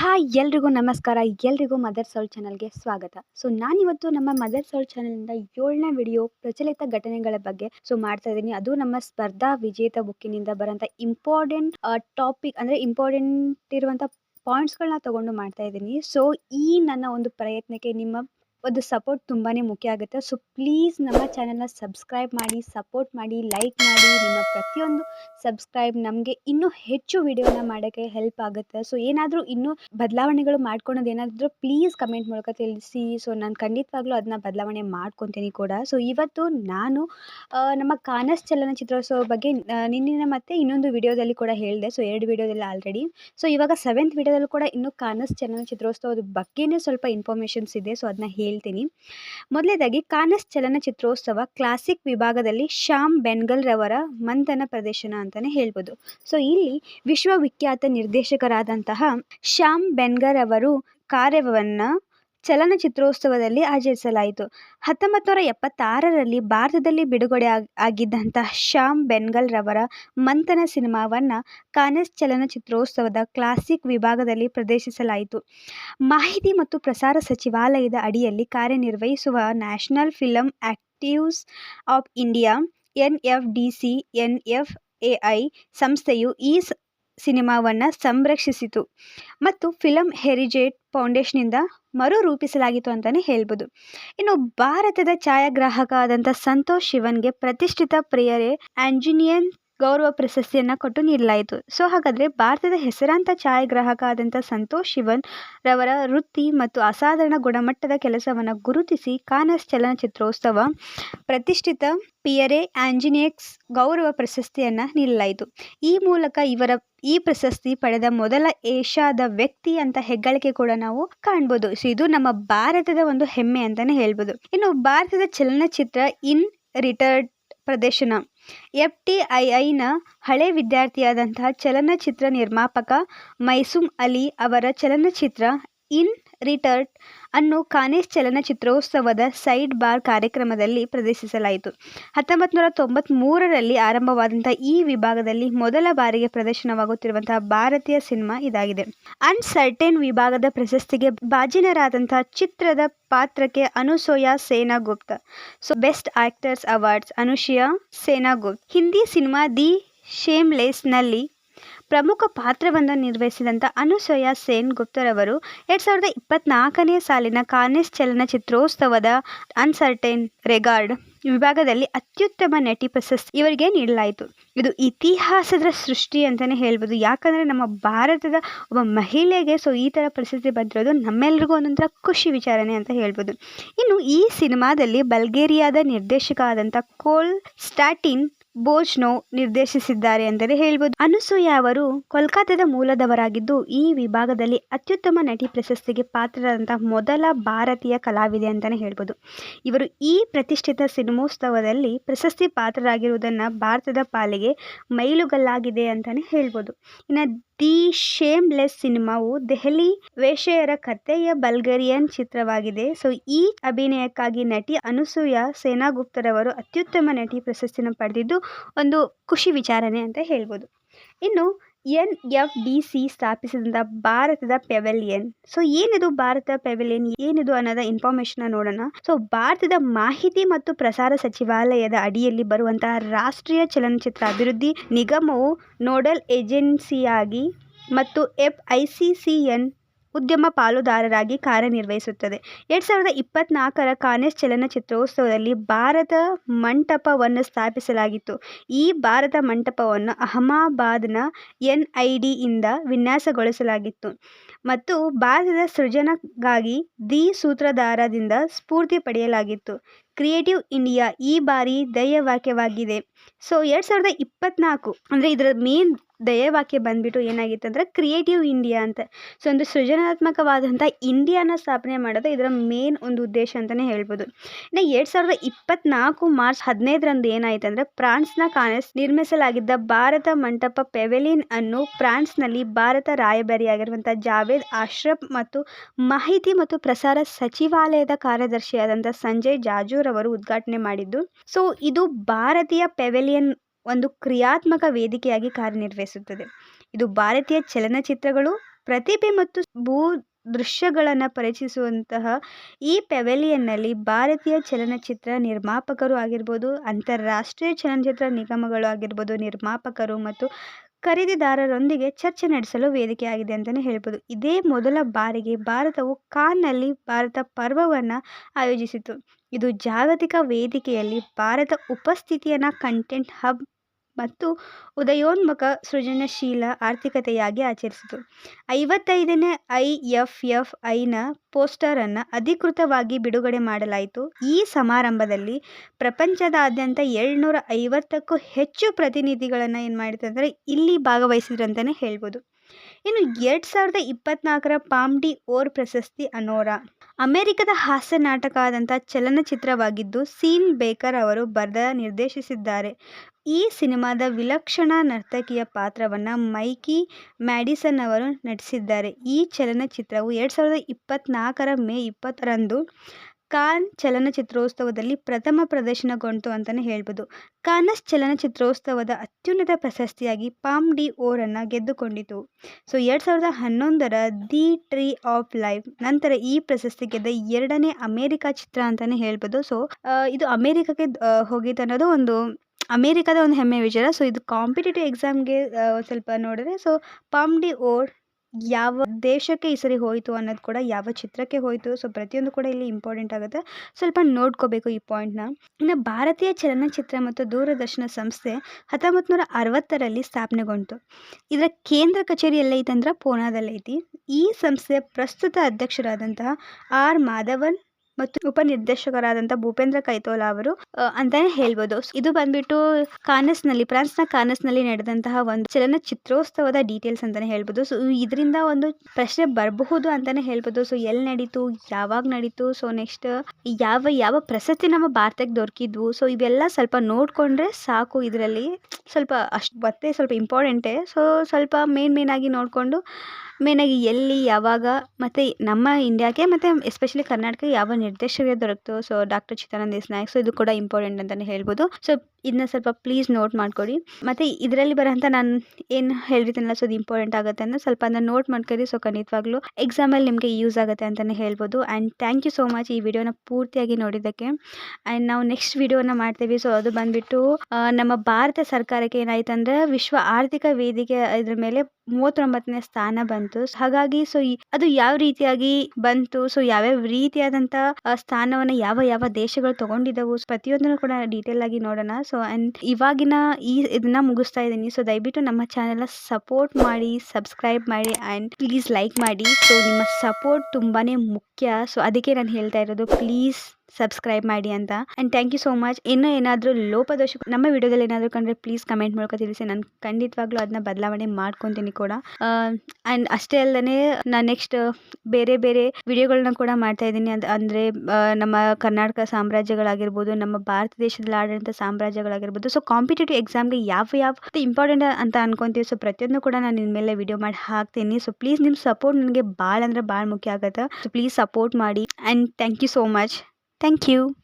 Hi ಎಲ್ರಿಗೂ ನಮಸ್ಕಾರ. ಎಲ್ರಿಗೂ ಮದರ್ ಸೌಲ್ ಚಾನಲ್ಗೆ ಸ್ವಾಗತ. ಸೊ ನಾನಿವತ್ತು ನಮ್ಮ ಮದರ್ ಸೌಲ್ ಚಾನಲಿಂದ ಏಳನೇ ವಿಡಿಯೋ ಪ್ರಚಲಿತ ಘಟನೆಗಳ ಬಗ್ಗೆ ಸೊ ಮಾಡ್ತಾ ಇದ್ದೀನಿ. ಅದು ನಮ್ಮ ಸ್ಪರ್ಧಾ ವಿಜೇತ ಬುಕ್ಕಿನಿಂದ ಬರೋಂಥ ಇಂಪಾರ್ಟೆಂಟ್ ಟಾಪಿಕ್ ಅಂದರೆ ಇಂಪಾರ್ಟೆಂಟ್ ಇರುವಂಥ ಪಾಯಿಂಟ್ಸ್ಗಳನ್ನ ತಗೊಂಡು ಮಾಡ್ತಾ ಇದ್ದೀನಿ. ಸೊ ಈ ನನ್ನ ಒಂದು ಪ್ರಯತ್ನಕ್ಕೆ ನಿಮ್ಮ ಒಂದು ಸಪೋರ್ಟ್ ತುಂಬಾ ಮುಖ್ಯ ಆಗುತ್ತೆ. ಸೊ ಪ್ಲೀಸ್ ನಮ್ಮ ಚಾನಲ್ನ ಸಬ್ಸ್ಕ್ರೈಬ್ ಮಾಡಿ ಸಪೋರ್ಟ್ ಮಾಡಿ ಲೈಕ್ ಮಾಡಿ. ನಿಮ್ಮ ಪ್ರತಿಯೊಂದು ಸಬ್ಸ್ಕ್ರೈಬ್ ನಮಗೆ ಇನ್ನೂ ಹೆಚ್ಚು ವಿಡಿಯೋನ ಮಾಡೋಕ್ಕೆ ಹೆಲ್ಪ್ ಆಗುತ್ತೆ. ಸೊ ಏನಾದರೂ ಇನ್ನೂ ಬದಲಾವಣೆಗಳು ಮಾಡ್ಕೊಳೋದು ಏನಾದರೂ ಪ್ಲೀಸ್ ಕಮೆಂಟ್ ಮೂಲಕ ತಿಳಿಸಿ. ಸೊ ನಾನು ಖಂಡಿತವಾಗ್ಲೂ ಅದನ್ನ ಬದಲಾವಣೆ ಮಾಡ್ಕೊತೀನಿ ಕೂಡ. ಸೊ ಇವತ್ತು ನಾನು ನಮ್ಮ ಕಾನಸ್ ಚಲನಚಿತ್ರೋತ್ಸವ ಬಗ್ಗೆ ನಿನ್ನೆ ಮತ್ತೆ ಇನ್ನೊಂದು ವಿಡಿಯೋದಲ್ಲಿ ಕೂಡ ಹೇಳಿದೆ. ಸೊ ಎರಡು ವಿಡಿಯೋದಲ್ಲಿ ಆಲ್ರೆಡಿ ಸೊ ಇವಾಗ ಸೆವೆಂತ್ ವಿಡಿಯೋದಲ್ಲಿ ಕೂಡ ಇನ್ನೂ ಕಾನಸ್ ಚಲನಚಿತ್ರೋತ್ಸವದ ಬಗ್ಗೆನೇ ಸ್ವಲ್ಪ ಇನ್ಫಾರ್ಮೇಷನ್ಸ್ ಇದೆ. ಸೊ ಅದನ್ನ ಹೇಳ್ತೀನಿ. ಮೊದಲೇದಾಗಿ ಕಾನಸ್ ಚಲನಚಿತ್ರೋತ್ಸವ ಕ್ಲಾಸಿಕ್ ವಿಭಾಗದಲ್ಲಿ ಶ್ಯಾಮ್ ಬೆನ್ಗಲ್ ರವರ ಮಂಥನ ಪ್ರದರ್ಶನ ಅಂತಲೇ ಹೇಳ್ಬೋದು. ಸೊ, ಇಲ್ಲಿ ವಿಶ್ವವಿಖ್ಯಾತ ನಿರ್ದೇಶಕರಾದಂತಹ ಶ್ಯಾಮ್ ಬೆನ್ಗರ್ ಅವರು ಕಾರ್ಯವನ್ನು ಚಲನಚಿತ್ರೋತ್ಸವದಲ್ಲಿ ಆಚರಿಸಲಾಯಿತು. ಹತ್ತೊಂಬತ್ತು ನೂರ ಎಪ್ಪತ್ತಾರರಲ್ಲಿ ಭಾರತದಲ್ಲಿ ಬಿಡುಗಡೆ ಆಗ್- ಆಗಿದ್ದಂತಹ ಶ್ಯಾಮ್ ಬೆನ್ಗಲ್ ರವರ ಮಂಥನ ಸಿನಿಮಾವನ್ನು ಕಾನಸ್ ಚಲನಚಿತ್ರೋತ್ಸವದ ಕ್ಲಾಸಿಕ್ ವಿಭಾಗದಲ್ಲಿ ಪ್ರದರ್ಶಿಸಲಾಯಿತು. ಮಾಹಿತಿ ಮತ್ತು ಪ್ರಸಾರ ಸಚಿವಾಲಯದ ಅಡಿಯಲ್ಲಿ ಕಾರ್ಯನಿರ್ವಹಿಸುವ national film actives of India, N F D C, N F A I ಸಂಸ್ಥೆಯು ಈ ಸಿನಿಮಾವನ್ನು ಸಂರಕ್ಷಿಸಿತು. ಮತ್ತು ಫಿಲಂ ಹೆರಿಜೇಟ್ ಫೌಂಡೇಶನ್ನಿಂದ ಮರು ರೂಪಿಸಲಾಗಿತ್ತು ಅಂತಲೇ ಹೇಳ್ಬೋದು. ಇನ್ನು ಭಾರತದ ಛಾಯಾಗ್ರಾಹಕ ಆದಂಥ ಸಂತೋಷ್ ಶಿವನ್ಗೆ ಪ್ರತಿಷ್ಠಿತ ಪ್ರಿಯರೇ ಆಂಜಿನಿಯನ್ ಗೌರವ ಪ್ರಶಸ್ತಿಯನ್ನು ಕೊಟ್ಟು ನೀಡಲಾಯಿತು. ಸೊ, ಹಾಗಾದರೆ ಭಾರತದ ಹೆಸರಾಂತ ಛಾಯಾಗ್ರಾಹಕ ಆದಂಥ ಸಂತೋಷ್ ಶಿವನ್ ರವರ ವೃತ್ತಿ ಮತ್ತು ಅಸಾಧಾರಣ ಗುಣಮಟ್ಟದ ಕೆಲಸವನ್ನು ಗುರುತಿಸಿ ಕಾನಸ್ ಚಲನಚಿತ್ರೋತ್ಸವ ಪ್ರತಿಷ್ಠಿತ ಪಿಯರೆ ಆಂಜಿನಿಯಕ್ಸ್ ಗೌರವ ಪ್ರಶಸ್ತಿಯನ್ನು ನೀಡಲಾಯಿತು. ಈ ಮೂಲಕ ಇವರ ಈ ಪ್ರಶಸ್ತಿ ಪಡೆದ ಮೊದಲ ಏಷ್ಯಾದ ವ್ಯಕ್ತಿ ಅಂತ ಹೆಗ್ಗಳಿಕೆ ಕೂಡ ನಾವು ಕಾಣ್ಬೋದು. ಸೊ, ಇದು ನಮ್ಮ ಭಾರತದ ಒಂದು ಹೆಮ್ಮೆ ಅಂತಾನೆ ಹೇಳ್ಬೋದು. ಇನ್ನು ಭಾರತದ ಚಲನಚಿತ್ರ ಇನ್ ರಿಟರ್ಡ್ ಪ್ರದರ್ಶನ ಎಫ್ ಟಿ ಐ ಐನ ಹಳೆ ವಿದ್ಯಾರ್ಥಿಯಾದಂತಹ ಚಲನಚಿತ್ರ ನಿರ್ಮಾಪಕ ಮೈಸೂಮ್ ಅಲಿ ಅವರ ಚಲನಚಿತ್ರ ಇನ್ ರಿಟರ್ಡ್ ಅನ್ನು ಕಾನೇಸ್ ಚಲನಚಿತ್ರೋತ್ಸವದ ಸೈಡ್ ಬಾರ್ ಕಾರ್ಯಕ್ರಮದಲ್ಲಿ ಪ್ರದರ್ಶಿಸಲಾಯಿತು. ಹತ್ತೊಂಬತ್ತು ನೂರ ತೊಂಬತ್ತ್ಮೂರರಲ್ಲಿ ಆರಂಭವಾದಂಥ ಈ ವಿಭಾಗದಲ್ಲಿ ಮೊದಲ ಬಾರಿಗೆ ಪ್ರದರ್ಶನವಾಗುತ್ತಿರುವಂತಹ ಭಾರತೀಯ ಸಿನಿಮಾ ಇದಾಗಿದೆ. ಅನ್ಸರ್ಟೇನ್ ವಿಭಾಗದ ಪ್ರಶಸ್ತಿಗೆ ಬಾಜಿನರಾದಂಥ ಚಿತ್ರದ ಪಾತ್ರಕ್ಕೆ Anasuya Sena Gupta so best actors awards Anasuya Sena Gupta Hindi cinema the ಶೇಮ್ಲೆಸ್ನಲ್ಲಿ ಪ್ರಮುಖ ಪಾತ್ರವನ್ನು ನಿರ್ವಹಿಸಿದಂಥ ಅನುಸೂಯ ಸೇನ್ ಗುಪ್ತರವರು ಎರಡು ಸಾವಿರದ ಇಪ್ಪತ್ನಾಲ್ಕನೇ ಸಾಲಿನ ಕಾನೆಸ್ ಚಲನಚಿತ್ರೋತ್ಸವದ ಅನ್ಸರ್ಟೈನ್ ರೆಗಾರ್ಡ್ ವಿಭಾಗದಲ್ಲಿ ಅತ್ಯುತ್ತಮ ನಟಿ ಪ್ರಶಸ್ತಿ ಇವರಿಗೆ ನೀಡಲಾಯಿತು. ಇದು ಇತಿಹಾಸದ ಸೃಷ್ಟಿ ಅಂತಲೇ ಹೇಳ್ಬೋದು. ಯಾಕಂದರೆ ನಮ್ಮ ಭಾರತದ ಒಬ್ಬ ಮಹಿಳೆಗೆ ಸೊ ಈ ಥರ ಪ್ರಶಸ್ತಿ ಬಂದಿರೋದು ನಮ್ಮೆಲ್ರಿಗೂ ಒಂದೊಂಥರ ಖುಷಿ ವಿಚಾರನೆ ಅಂತ ಹೇಳ್ಬೋದು. ಇನ್ನು ಈ ಸಿನಿಮಾದಲ್ಲಿ ಬಲ್ಗೇರಿಯಾದ ನಿರ್ದೇಶಕ ಆದಂಥ ಕೋಲ್ ಸ್ಟಾಟಿನ್ ಬೋಜ್ನೋ ನಿರ್ದೇಶಿಸಿದ್ದಾರೆ ಎಂದರೆ ಹೇಳ್ಬೋದು. ಅನುಸೂಯ ಅವರು ಕೋಲ್ಕತ್ತಾದ ಮೂಲದವರಾಗಿದ್ದು, ಈ ವಿಭಾಗದಲ್ಲಿ ಅತ್ಯುತ್ತಮ ನಟಿ ಪ್ರಶಸ್ತಿಗೆ ಪಾತ್ರರಾದಂತಹ ಮೊದಲ ಭಾರತೀಯ ಕಲಾವಿದೆ ಅಂತಲೇ ಹೇಳ್ಬೋದು. ಇವರು ಈ ಪ್ರತಿಷ್ಠಿತ ಸಿನಿಮೋತ್ಸವದಲ್ಲಿ ಪ್ರಶಸ್ತಿ ಪಾತ್ರರಾಗಿರುವುದನ್ನು ಭಾರತದ ಪಾಲಿಗೆ ಮೈಲುಗಲ್ಲಾಗಿದೆ ಅಂತಲೇ ಹೇಳ್ಬೋದು. ಇನ್ನು ದಿ ಶೇಮ್ಲೆಸ್ ಸಿನಿಮಾವು ದೆಹಲಿ ವೇಶ್ಯೆಯರ ಕಥೆಯ ಬಲ್ಗೇರಿಯನ್ ಚಿತ್ರವಾಗಿದೆ. ಸೊ, ಈ ಅಭಿನಯಕ್ಕಾಗಿ ನಟಿ ಅನುಸೂಯ ಸೇನಾಗುಪ್ತರವರು ಅತ್ಯುತ್ತಮ ನಟಿ ಪ್ರಶಸ್ತಿಯನ್ನು ಪಡೆದಿದ್ದು ಒಂದು ಖುಷಿ ವಿಚಾರನೆ ಅಂತ ಹೇಳ್ಬೋದು. ಇನ್ನು ಎನ್ ಎಫ್ ಡಿ ಸಿ ಸ್ಥಾಪಿಸಿದಂಥ ಭಾರತದ ಪೆವೆಲಿಯನ್. ಸೊ ಏನಿದು ಭಾರತ ಪೆವೆಲಿಯನ್? ಏನಿದು ಅನ್ನೋದ ಇನ್ಫಾರ್ಮೇಶನ್ ನೋಡೋಣ. ಸೊ ಭಾರತದ ಮಾಹಿತಿ ಮತ್ತು ಪ್ರಸಾರ ಸಚಿವಾಲಯದ ಅಡಿಯಲ್ಲಿ ಬರುವಂತಹ ರಾಷ್ಟ್ರೀಯ ಚಲನಚಿತ್ರ ಅಭಿವೃದ್ಧಿ ನಿಗಮವು ನೋಡಲ್ ಏಜೆನ್ಸಿಯಾಗಿ ಮತ್ತು F I C C N ಉದ್ಯಮ ಪಾಲುದಾರರಾಗಿ ಕಾರ್ಯನಿರ್ವಹಿಸುತ್ತದೆ. ಎರಡು ಸಾವಿರದ ಇಪ್ಪತ್ನಾಲ್ಕರ ಕಾನೆಸ್ ಚಲನಚಿತ್ರೋತ್ಸವದಲ್ಲಿ ಭಾರತ ಮಂಟಪವನ್ನು ಸ್ಥಾಪಿಸಲಾಗಿತ್ತು. ಈ ಭಾರತ ಮಂಟಪವನ್ನು ಅಹಮದಾಬಾದ್ನ ಎನ್ ಐ ಡಿಯಿಂದ ವಿನ್ಯಾಸಗೊಳಿಸಲಾಗಿತ್ತು. ಮತ್ತು ಭಾರತದ ಸೃಜನಕ್ಕಾಗಿ ದಿ ಸೂತ್ರಧಾರದಿಂದ ಸ್ಫೂರ್ತಿ ಪಡೆಯಲಾಗಿತ್ತು. ಕ್ರಿಯೇಟಿವ್ ಇಂಡಿಯಾ ಈ ಬಾರಿ ಧ್ಯೇಯವಾಕ್ಯವಾಗಿದೆ ಸೊ, ಎರಡು ಸಾವಿರದ ಇಪ್ಪತ್ನಾಲ್ಕು ಅಂದರೆ ಇದರ ಮೇನ್ ಧ್ಯೇಯವಾಕ್ಯ ಬಂದ್ಬಿಟ್ಟು ಏನಾಗಿತ್ತು ಅಂದರೆ ಕ್ರಿಯೇಟಿವ್ ಇಂಡಿಯಾ ಅಂತ. ಸೊ, ಒಂದು ಸೃಜನಾತ್ಮಕವಾದಂಥ ಇಂಡಿಯಾನ ಸ್ಥಾಪನೆ ಮಾಡೋದು ಇದರ ಮೇನ್ ಒಂದು ಉದ್ದೇಶ ಅಂತಲೇ ಹೇಳ್ಬೋದು. ಇನ್ನು ಎರಡು ಸಾವಿರದ ಇಪ್ಪತ್ನಾಲ್ಕು ಮಾರ್ಚ್ ಹದಿನೈದರಂದು ಏನಾಯಿತು ಅಂದರೆ ಫ್ರಾನ್ಸ್ನ ಕಾನಸ್ ನಿರ್ಮಿಸಲಾಗಿದ್ದ ಭಾರತ ಮಂಟಪ ಪೆವೆಲಿನ್ ಅನ್ನು ಫ್ರಾನ್ಸ್ನಲ್ಲಿ ಭಾರತ ರಾಯಭಾರಿಯಾಗಿರುವಂಥ ಜಾವೇದ್ ಅಶ್ರಫ್ ಮತ್ತು ಮಾಹಿತಿ ಮತ್ತು ಪ್ರಸಾರ ಸಚಿವಾಲಯದ ಕಾರ್ಯದರ್ಶಿಯಾದಂಥ ಸಂಜಯ್ ಜಾಜೂರವರು ಉದ್ಘಾಟನೆ ಮಾಡಿದ್ದು. ಸೊ ಇದು ಭಾರತೀಯ ಪೆವೆಲಿಯನ್ ಒಂದು ಕ್ರಿಯಾತ್ಮಕ ವೇದಿಕೆಯಾಗಿ ಕಾರ್ಯನಿರ್ವಹಿಸುತ್ತದೆ. ಇದು ಭಾರತೀಯ ಚಲನಚಿತ್ರಗಳು, ಪ್ರತಿಭೆ ಮತ್ತು ಭೂ ದೃಶ್ಯಗಳನ್ನು ಪರಿಚಯಿಸುವಂತಹ ಈ ಪೆವೆಲಿಯನ್ನಲ್ಲಿ ಭಾರತೀಯ ಚಲನಚಿತ್ರ ನಿರ್ಮಾಪಕರು ಆಗಿರ್ಬೋದು, ಅಂತಾರಾಷ್ಟ್ರೀಯ ಚಲನಚಿತ್ರ ನಿಗಮಗಳು ಆಗಿರ್ಬೋದು, ನಿರ್ಮಾಪಕರು ಮತ್ತು ಖರೀದಿದಾರರೊಂದಿಗೆ ಚರ್ಚೆ ನಡೆಸಲು ವೇದಿಕೆಯಾಗಿದೆ ಅಂತಲೇ ಹೇಳ್ಬೋದು. ಇದೇ ಮೊದಲ ಬಾರಿಗೆ ಭಾರತವು ಕಾನ್ನಲ್ಲಿ ಭಾರತ ಪರ್ವವನ್ನು ಆಯೋಜಿಸಿತು ಇದು ಜಾಗತಿಕ ವೇದಿಕೆಯಲ್ಲಿ ಭಾರತ ಉಪಸ್ಥಿತಿಯನ್ನು ಕಂಟೆಂಟ್ ಹಬ್ ಮತ್ತು ಉದಯೋನ್ಮುಖ ಸೃಜನಶೀಲ ಆರ್ಥಿಕತೆಯಾಗಿ ಆಚರಿಸಿತು. ಐವತ್ತೈದನೇ ಐ ಎಫ್ ಎಫ್ ಐನ ಪೋಸ್ಟರನ್ನು ಅಧಿಕೃತವಾಗಿ ಬಿಡುಗಡೆ ಮಾಡಲಾಯಿತು. ಈ ಸಮಾರಂಭದಲ್ಲಿ ಪ್ರಪಂಚದಾದ್ಯಂತ ಏಳ್ನೂರ ಐವತ್ತಕ್ಕೂ ಹೆಚ್ಚು ಪ್ರತಿನಿಧಿಗಳನ್ನು ಏನು ಮಾಡಿತು ಅಂದರೆ ಇಲ್ಲಿ ಭಾಗವಹಿಸಿದ್ರು ಅಂತಲೇ ಹೇಳ್ಬೋದು. ಇನ್ನು ಎರಡು ಸಾವಿರದ ಇಪ್ಪತ್ತ್ನಾಲ್ಕರ ಪಾಮ್ ಡಿ ಓರ್ ಪ್ರಶಸ್ತಿ ಅನೋರಾ. ಅಮೆರಿಕದ ಹಾಸ್ಯ ನಾಟಕ ಆದಂಥ ಚಲನಚಿತ್ರವಾಗಿದ್ದು ಸೀನ್ ಬೇಕರ್ ಅವರು ಬರೆದ ನಿರ್ದೇಶಿಸಿದ್ದಾರೆ. ಈ ಸಿನಿಮಾದ ವಿಲಕ್ಷಣ ನರ್ತಕಿಯ ಪಾತ್ರವನ್ನು ಮೈಕಿ ಮ್ಯಾಡಿಸನ್ ಅವರು ನಟಿಸಿದ್ದಾರೆ. ಈ ಚಲನಚಿತ್ರವು ಎರಡು ಸಾವಿರದ ಇಪ್ಪತ್ತ್ನಾಲ್ಕರ ಮೇ ಇಪ್ಪತ್ತರಂದು ಕಾನ್ ಚಲನಚಿತ್ರೋತ್ಸವದಲ್ಲಿ ಪ್ರಥಮ ಪ್ರದರ್ಶನಗೊಂಡಿತು ಅಂತಲೇ ಹೇಳ್ಬೋದು. ಕಾನಸ್ ಚಲನಚಿತ್ರೋತ್ಸವದ ಅತ್ಯುನ್ನತ ಪ್ರಶಸ್ತಿಯಾಗಿ ಪಾಮ್ ಡಿ ಓರನ್ನು ಗೆದ್ದುಕೊಂಡಿತು. ಸೊ, ಎರಡು ಸಾವಿರದ ಹನ್ನೊಂದರ ದಿ ಟ್ರೀ ಆಫ್ ಲೈಫ್ ನಂತರ ಈ ಪ್ರಶಸ್ತಿ ಗೆದ್ದ ಎರಡನೇ ಅಮೇರಿಕಾ ಚಿತ್ರ ಅಂತಲೇ ಹೇಳ್ಬೋದು. ಸೊ ಇದು ಅಮೇರಿಕಕ್ಕೆ ಹೋಗಿತ್ತು ಅನ್ನೋದು ಒಂದು ಅಮೇರಿಕಾದ ಒಂದು ಹೆಮ್ಮೆ ವಿಚಾರ. ಸೊ, ಇದು ಕಾಂಪಿಟೇಟಿವ್ ಎಕ್ಸಾಮ್ಗೆ ಸ್ವಲ್ಪ ನೋಡಿದ್ರೆ, ಸೊ, ಪಾಮ್ ಡಿ ಓರ್ ಯಾವ ದೇಶಕ್ಕೆ ಈ ಸರಿ ಹೋಯಿತು ಅನ್ನೋದು ಕೂಡ ಯಾವ ಚಿತ್ರಕ್ಕೆ ಹೋಯಿತು ಸೊ ಪ್ರತಿಯೊಂದು ಕೂಡ ಇಲ್ಲಿ ಇಂಪಾರ್ಟೆಂಟ್ ಆಗುತ್ತೆ. ಸ್ವಲ್ಪ ನೋಡ್ಕೋಬೇಕು ಈ ಪಾಯಿಂಟ್ನ ಇನ್ನು ಭಾರತೀಯ ಚಲನಚಿತ್ರ ಮತ್ತು ದೂರದರ್ಶನ ಸಂಸ್ಥೆ ಹತ್ತೊಂಬತ್ತು ನೂರ ಅರವತ್ತರಲ್ಲಿ ಸ್ಥಾಪನೆಗೊಂಡಿತು. ಇದರ ಕೇಂದ್ರ ಕಚೇರಿ ಎಲ್ಲೈತಂದ್ರೆ ಪೂನಾದಲ್ಲೈತಿ. ಈ ಸಂಸ್ಥೆಯ ಪ್ರಸ್ತುತ ಅಧ್ಯಕ್ಷರಾದಂತಹ ಆರ್ ಮಾಧವನ್ ಮತ್ತು ಉಪನಿರ್ದೇಶಕರಾದಂಥ ಭೂಪೇಂದ್ರ ಕೈತೋಲ ಅವರು ಅಂತಾನೆ ಹೇಳ್ಬೋದು. ಇದು ಬಂದ್ಬಿಟ್ಟು ಕಾನಸ್ನಲ್ಲಿ, ಫ್ರಾನ್ಸ್ನ ಕಾನಸ್ನಲ್ಲಿ ನಡೆದಂತಹ ಒಂದು ಚಲನಚಿತ್ರೋತ್ಸವದ ಡೀಟೇಲ್ಸ್ ಅಂತಾನೆ ಹೇಳ್ಬೋದು. ಸೊ, ಇದರಿಂದ ಒಂದು ಪ್ರಶ್ನೆ ಬರಬಹುದು ಅಂತಾನೆ ಹೇಳ್ಬೋದು. ಸೊ, ಎಲ್ಲಿ ನಡೀತು, ಯಾವಾಗ ನಡೀತು, ಸೊ, ನೆಕ್ಸ್ಟ್ ಯಾವ ಯಾವ ಪ್ರಶಸ್ತಿ ನಮ್ಮ ಭಾರತಕ್ಕೆ ದೊರಕಿದ್ವು. ಸೊ, ಇವೆಲ್ಲ ಸ್ವಲ್ಪ ನೋಡಿಕೊಂಡ್ರೆ ಸಾಕು ಇದರಲ್ಲಿ. ಸ್ವಲ್ಪ ಅಷ್ಟು, ಮತ್ತೆ ಸ್ವಲ್ಪ ಇಂಪಾರ್ಟೆಂಟೇ ಸೊ, ಸ್ವಲ್ಪ ಮೇನ್ ಮೇನ್ ಆಗಿ ನೋಡಿಕೊಂಡು ಮೇನಾಗಿ ಎಲ್ಲಿ, ಯಾವಾಗ, ಮತ್ತು ನಮ್ಮ ಇಂಡಿಯಾಗೆ ಮತ್ತು ಎಸ್ಪೆಷಲಿ ಕರ್ನಾಟಕಕ್ಕೆ ಯಾವ ನಿರ್ದೇಶಕ ದೊರಕಿತು ಸೊ ಡಾಕ್ಟರ್ ಚಿತ್ತಾನಂದ ಸ್ನ್ಯಾಕ್ಸ್ ಇದು ಕೂಡ ಇಂಪಾರ್ಟೆಂಟ್ ಅಂತಲೇ ಹೇಳ್ಬೋದು. ಸೊ ಇದನ್ನ ಸ್ವಲ್ಪ ಪ್ಲೀಸ್ ನೋಟ್ ಮಾಡ್ಕೊಳ್ಳಿ ಮತ್ತು ಇದರಲ್ಲಿ ಬರೋಂಥ ನಾನು ಏನು ಹೇಳಿರ್ತೀನಲ್ಲ ಸೊ ಅದು ಇಂಪಾರ್ಟೆಂಟ್ ಆಗುತ್ತೆ ಅಂದರೆ ಸ್ವಲ್ಪ ಅದನ್ನ ನೋಟ್ ಮಾಡ್ಕೊಳ್ಳಿ ಸೊ ಖಂಡಿತವಾಗ್ಲೂ ಎಕ್ಸಾಮಲ್ಲಿ ನಿಮಗೆ ಯೂಸ್ ಆಗುತ್ತೆ ಅಂತಲೇ ಹೇಳ್ಬೋದು. And thank you so much ಈ ವಿಡಿಯೋನ ಪೂರ್ತಿಯಾಗಿ ನೋಡಿದ್ದಕ್ಕೆ. ಆ್ಯಂಡ್ ನಾವು ನೆಕ್ಸ್ಟ್ ವಿಡಿಯೋನ ಮಾಡ್ತೀವಿ. ಸೊ ಅದು ಬಂದುಬಿಟ್ಟು ನಮ್ಮ ಭಾರತ ಸರ್ಕಾರಕ್ಕೆ ಏನಾಯ್ತು ಅಂದರೆ ವಿಶ್ವ ಆರ್ಥಿಕ ವೇದಿಕೆ ಇದ್ರ ಮೇಲೆ ಮೂವತ್ತೊಂಬತ್ತನೇ ಸ್ಥಾನ ಬಂತು. ಹಾಗಾಗಿ ಸೊ ಅದು ಯಾವ ರೀತಿಯಾಗಿ ಬಂತು? ಸೊ ಯಾವ್ಯಾವ ರೀತಿಯಾದಂಥ ಸ್ಥಾನವನ್ನು ಯಾವ ಯಾವ ದೇಶಗಳು ತಗೊಂಡಿದ್ದವು? ಪ್ರತಿಯೊಂದನ್ನು ಕೂಡ ಡೀಟೇಲ್ ಆಗಿ ನೋಡೋಣ. ಸೊ ಆ್ಯಂಡ್ ಇವಾಗಿನ ಈ ಇದನ್ನ ಮುಗಿಸ್ತಾ ಇದ್ದೀನಿ. ಸೊ ದಯವಿಟ್ಟು ನಮ್ಮ ಚಾನೆಲ್ನ ಸಪೋರ್ಟ್ ಮಾಡಿ ಸಬ್ಸ್ಕ್ರೈಬ್ ಮಾಡಿ ಆ್ಯಂಡ್ ಪ್ಲೀಸ್ ಲೈಕ್ ಮಾಡಿ. ಸೊ ನಿಮ್ಮ ಸಪೋರ್ಟ್ ತುಂಬಾ ಮುಖ್ಯ. ಸೊ ಅದಕ್ಕೆ ನಾನು ಹೇಳ್ತಾ ಇರೋದು ಪ್ಲೀಸ್ ಸಬ್ಸ್ಕ್ರೈಬ್ ಮಾಡಿ ಅಂತ. And thank you so much ಇನ್ನೂ ಏನಾದರೂ ಲೋಪದೋಷ ನಮ್ಮ ವಿಡಿಯೋದಲ್ಲಿ ಏನಾದರೂ ಕಂಡ್ರೆ ಪ್ಲೀಸ್ ಕಮೆಂಟ್ ಮಾಡ್ಕೊ ತಿಳಿಸಿ. ನಾನು ಖಂಡಿತವಾಗ್ಲೂ ಅದನ್ನ ಬದಲಾವಣೆ ಮಾಡ್ಕೊತೀನಿ ಕೂಡ. ಆ್ಯಂಡ್ ಅಷ್ಟೇ ಅಲ್ಲದೆ ನಾನು ನೆಕ್ಸ್ಟ್ ಬೇರೆ ಬೇರೆ ವಿಡಿಯೋಗಳನ್ನ ಕೂಡ ಮಾಡ್ತಾ ಇದ್ದೀನಿ. ಅದು ಅಂದರೆ ನಮ್ಮ ಕರ್ನಾಟಕ ಸಾಮ್ರಾಜ್ಯಗಳಾಗಿರ್ಬೋದು, ನಮ್ಮ ಭಾರತ ದೇಶದಲ್ಲಿ ಆಡಳಿತ ಸಾಮ್ರಾಜ್ಯಗಳಾಗಿರ್ಬೋದು. ಸೊ ಕಾಂಪಿಟೇಟಿವ್ ಎಕ್ಸಾಮ್ಗೆ ಯಾವ ಯಾವ ಇಂಪಾರ್ಟೆಂಟ್ ಅಂತ ಅನ್ಕೊತೀವಿ. ಸೊ ಪ್ರತಿಯೊಂದು ಕೂಡ ನಾನು ಇನ್ಮೇಲೆ ವಿಡಿಯೋ ಮಾಡಿ ಹಾಕ್ತೀನಿ. ಸೊ ಪ್ಲೀಸ್ ನಿಮ್ಮ ಸಪೋರ್ಟ್ ನನಗೆ ಭಾಳ ಅಂದರೆ ಭಾಳ ಮುಖ್ಯ ಆಗುತ್ತೆ. ಸೊ ಪ್ಲೀಸ್ ಸಪೋರ್ಟ್ ಮಾಡಿ. And thank you so much Thank you.